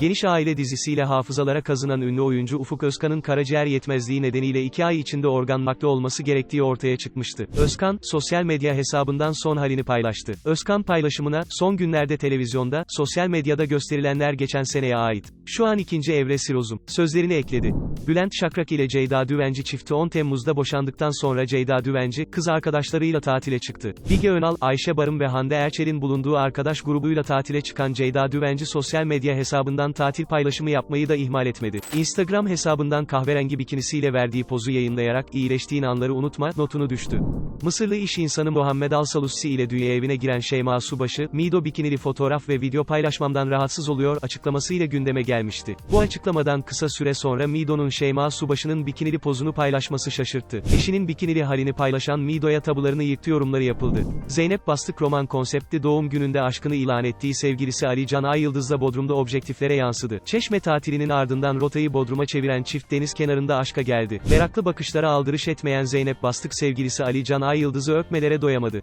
Geniş Aile dizisiyle hafızalara kazınan ünlü oyuncu Ufuk Özkan'ın karaciğer yetmezliği nedeniyle 2 ay içinde organ nakli olması gerektiği ortaya çıkmıştı. Özkan, sosyal medya hesabından son halini paylaştı. Özkan paylaşımına, son günlerde televizyonda, sosyal medyada gösterilenler geçen seneye ait. Şu an ikinci evre sirozum. Sözlerini ekledi. Bülent Şakrak ile Ceyda Düvenci çifti 10 Temmuz'da boşandıktan sonra Ceyda Düvenci, kız arkadaşlarıyla tatile çıktı. Bilge Önal, Ayşe Barım ve Hande Erçel'in bulunduğu arkadaş grubuyla tatile çıkan Ceyda Düvenci sosyal medya hesabından tatil paylaşımı yapmayı da ihmal etmedi. Instagram hesabından kahverengi bikinisiyle verdiği pozu yayınlayarak iyileştiğin anları unutma notunu düştü. Mısırlı iş insanı Muhammed Al-Salussi ile dünya evine giren Şeyma Subaşı, Mido bikinili fotoğraf ve video paylaşmamdan rahatsız oluyor açıklamasıyla gündeme gelmişti. Bu açıklamadan kısa süre sonra Mido'nun Şeyma Subaşı'nın bikinili pozunu paylaşması şaşırttı. Eşinin bikinili halini paylaşan Mido'ya tabularını yıktı yorumları yapıldı. Zeynep Bastık roman konseptli doğum gününde aşkını ilan ettiği sevgilisi Ali Can Ayyıldız'la Bodrum'da objektiflere yansıdı. Çeşme tatilinin ardından rotayı Bodrum'a çeviren çift deniz kenarında aşka geldi. Meraklı bakışlara aldırış etmeyen Zeynep Bastık sevgilisi Ali Can Ayyıldız'ı öpmelere doyamadı.